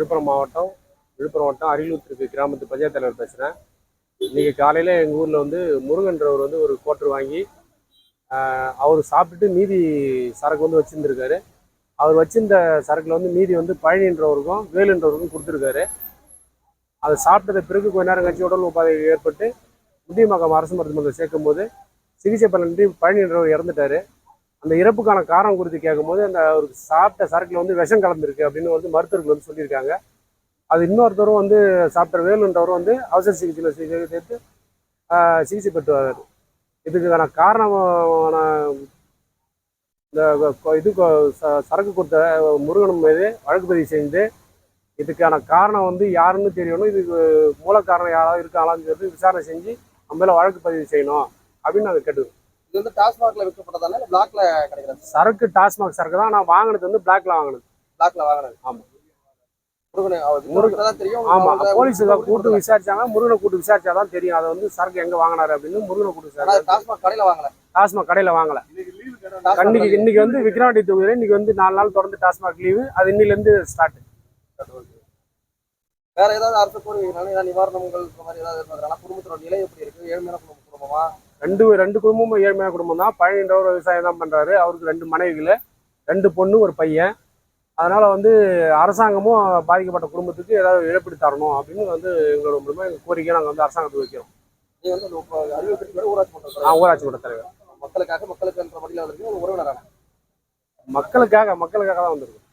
விழுப்புரம் மாவட்டம் விழுப்புரம் மாவட்டம் அரியலூர் கிராமத்து பஞ்சாயத்து தலைவர் பேசுகிறேன் இன்றைக்கி காலையில் எங்கள் ஊரில் வந்து முருகன்றவர் வந்து ஒரு கோட்டர் வாங்கி அவர் சாப்பிட்டுட்டு மீதி சரக்கு வந்து வச்சுருந்துருக்காரு. அவர் வச்சிருந்த சரக்கில் வந்து மீதி வந்து பழனின்றவருக்கும் வேலுன்றவருக்கும் கொடுத்துருக்காரு. அதை சாப்பிட்டத பிறகு கொஞ்ச நேரம் கழிச்சு உடல் உபாதை ஏற்பட்டு முண்டியமக்கம் அரசு மருத்துவமனையில் சேர்க்கும் போது சிகிச்சை பலனின்றி பழனின்றவர் இறந்துட்டாரு. அந்த இறப்புக்கான காரணம் குறித்து கேட்கும்போது அந்த அவருக்கு சாப்பிட்ட சரக்கில் வந்து விஷம் கலந்துருக்கு அப்படின்னு வந்து மருத்துவர்கள் வந்து சொல்லியிருக்காங்க. அது இன்னொருத்தரும் வந்து சாப்பிட்ட வேலுன்றவரும் வந்து அவசர சிகிச்சையில் சிகிச்சை சேர்த்து சிகிச்சை பெற்று வர்றாரு. இதுக்கான காரணமான இந்த இது கொ- ச- சரக்கு கொடுத்த முருகன் மீது வழக்கு பதிவு செஞ்சு இதுக்கான காரணம் வந்து யாருன்னு தெரியணும். இதுக்கு மூல காரணம் யாராவது இருக்காங்களான்னு சொல்லி விசாரணை செஞ்சு நம்ம மேலே வழக்கு பதிவு செய்யணும் அப்படின்னு நாங்கள் கேட்டுக்கிறோம். இது வந்து டாஸ்மாக்ல விற்கப்பட்டதால பிளாக்ல கிடைக்கிறது சரக்கு டாஸ்மாக் சரக்கு தான். நான் வாங்கினது வந்து பிளாக்ல வாங்கினது. பிளாக்ல வாங்கினது? ஆமா. முருகன் தெரியும். ஆமா. அவங்க போலீஸ் வந்து கூட்டு விசாரிச்சாங்க. முருகனை கூட்டு விசாரிச்சாதான் தெரியும். அதை வந்து சரக்கு எங்க வாங்கினாரு அப்படின்னு முருகனை கூட்டு ஆனா விசாரிச்சாங்க டாஸ்மாக் கடையில வாங்கல. டாஸ்மாக் கடையில வாங்கல. டாஸ்மாக் இன்னைக்கு வந்து விக்ரவாண்டி தொகுதியில இன்னைக்கு வந்து நாலு நாள் தொடர்ந்து டாஸ்மாக் லீவு அது இன்னில இருந்து ஸ்டார்ட் வேற ஏதாவது அரசு கோரிக்கைனால ஏதாவது நிவாரணங்கள் மாதிரி ஏதாவது குடும்பத்தோட நிலை எப்படி இருக்கு? ஏழ்மையான குடும்ப குடும்பமா? ரெண்டு ரெண்டு குடும்பமும் ஏழ்மையான குடும்பம் தான் பழனின்றவர் விவசாயம் தான் பண்றாரு. அவருக்கு ரெண்டு மனைவிகள் ரெண்டு பொண்ணு ஒரு பையன். அதனால வந்து அரசாங்கமும் பாதிக்கப்பட்ட குடும்பத்துக்கு ஏதாவது இழப்பீடு தரணும் அப்படின்னு வந்து எங்களோட மூலமா எங்க கோரிக்கை நாங்கள் வந்து அரசாங்கத்துக்கு வைக்கிறோம். நீங்க வந்து அறிவு ஊராட்சி மன்ற. நான் ஊராட்சி மன்ற தலைவர். மக்களுக்காக மக்களுக்கு என்ற வழியில உறவினரான மக்களுக்காக மக்களுக்காக தான் வந்திருக்கோம்.